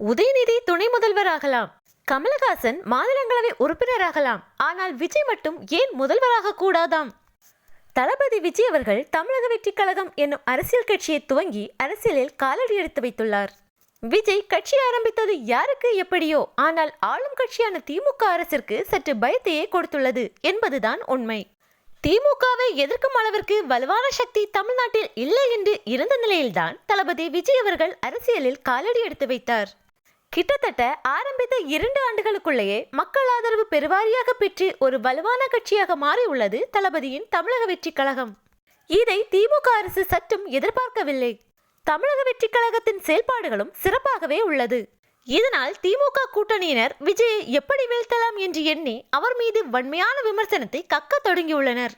உதயநிதி துணை முதல்வராகலாம். கமலஹாசன் மாநிலங்களவை உறுப்பினராகலாம். ஆனால் விஜய் மட்டும் ஏன் முதல்வராக கூடாதாம்? தளபதி விஜய் அவர்கள் தமிழக வெற்றிக் கழகம் என்னும் அரசியல் கட்சியை துவங்கி அரசியலில் காலடி எடுத்து வைத்துள்ளார். விஜய் கட்சி ஆரம்பித்தது யாருக்கு எப்படியோ ஆனால் ஆளும் கட்சியான திமுக அரசிற்கு சற்று பயத்தையே கொடுத்துள்ளது என்பதுதான் உண்மை. திமுகவை எதிர்க்கும் அளவிற்கு வலுவான சக்தி தமிழ்நாட்டில் இல்லை என்று இருந்த நிலையில்தான் தளபதி விஜய் அவர்கள் அரசியலில் காலடி எடுத்து வைத்தார். கிட்டத்தட்ட ஆரம்பித்த இரண்டு ஆண்டுகளுக்குள்ளேயே மக்கள் ஆதரவு பெருவாரியாக பெற்று ஒரு வலுவான கட்சியாக மாறியுள்ளது தளபதியின் தமிழக வெற்றிக் கழகம். இதை திமுக அரசு சற்றும் எதிர்பார்க்கவில்லை. தமிழக வெற்றிக் கழகத்தின் செயல்பாடுகளும் சிறப்பாகவே உள்ளது. இதனால் திமுக கூட்டணியினர் விஜயை எப்படி வீழ்த்தலாம் என்று எண்ணி அவர் மீது வன்மையான விமர்சனத்தை கக்க தொடங்கியுள்ளனர்.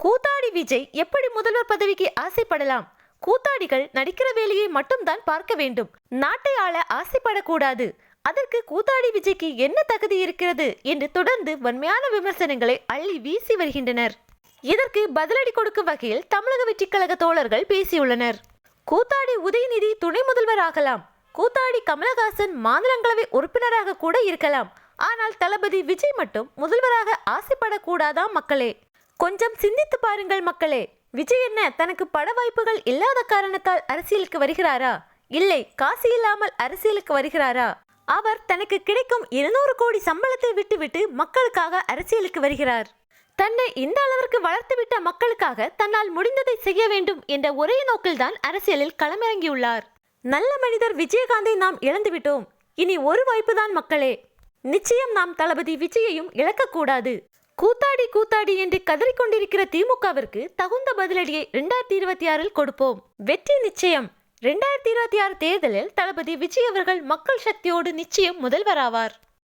கூத்தாடி விஜய் எப்படி முதல்வர் பதவிக்கு ஆசைப்படலாம்? கூத்தாடிகள் நடிக்கிற வேலையை மட்டும்தான் பார்க்க வேண்டும். நாட்டை ஆள ஆசைப்படக்கூடாது. அதற்கு கூத்தாடி விஜய்க்கு என்ன தகுதி இருக்கிறது என்று தொடர்ந்து வன்மையான விமர்சனங்களை அள்ளி வீசி வருகின்றனர். இதற்கு பதிலடி கொடுக்கும் வகையில் தமிழக வெற்றிக் கழக தோழர்கள் பேசியுள்ளனர். கூத்தாடி உதயநிதி துணை முதல்வராகலாம் கூத்தாடி கமலஹாசன் மாநிலங்களவை உறுப்பினராக கூட இருக்கலாம். ஆனால் தளபதி விஜய் மட்டும் முதல்வராக ஆசைப்படக்கூடாதாம் மக்களே? கொஞ்சம் சிந்தித்து பாருங்கள் மக்களே. விஜய் என்ன தனக்கு பட வாய்ப்புகள் இல்லாத காரணத்தால் அரசியலுக்கு வருகிறாரா? இல்லை காசு இல்லாமல் அரசியலுக்கு வருகிறாரா? அவர் தனக்கு கிடைக்கும் இருநூறு கோடி சம்பளத்தை விட்டுவிட்டு மக்களுக்காக அரசியலுக்கு வருகிறார். தன்னை இந்த அளவிற்கு வளர்த்துவிட்ட மக்களுக்காக தன்னால் முடிந்ததை செய்ய வேண்டும் என்ற ஒரே நோக்கில்தான் அரசியலில் களமிறங்கியுள்ளார். நல்ல மனிதர் விஜயகாந்தை நாம் இழந்துவிட்டோம். இனி ஒரு வாய்ப்புதான் மக்களே. நிச்சயம் நாம் தளபதி விஜயையும் இழக்கக்கூடாது. கூத்தாடி கூத்தாடி என்று கதறிக்கொண்டிருக்கிற திமுகவிற்கு தகுந்த பதிலடியை இரண்டாயிரத்தி இருபத்தி ஆறில் கொடுப்போம். வெற்றி நிச்சயம். இரண்டாயிரத்தி இருபத்தி ஆறு தேர்தலில் தளபதி விஜய் அவர்கள் மக்கள் சக்தியோடு நிச்சயம் முதல்வராவார்.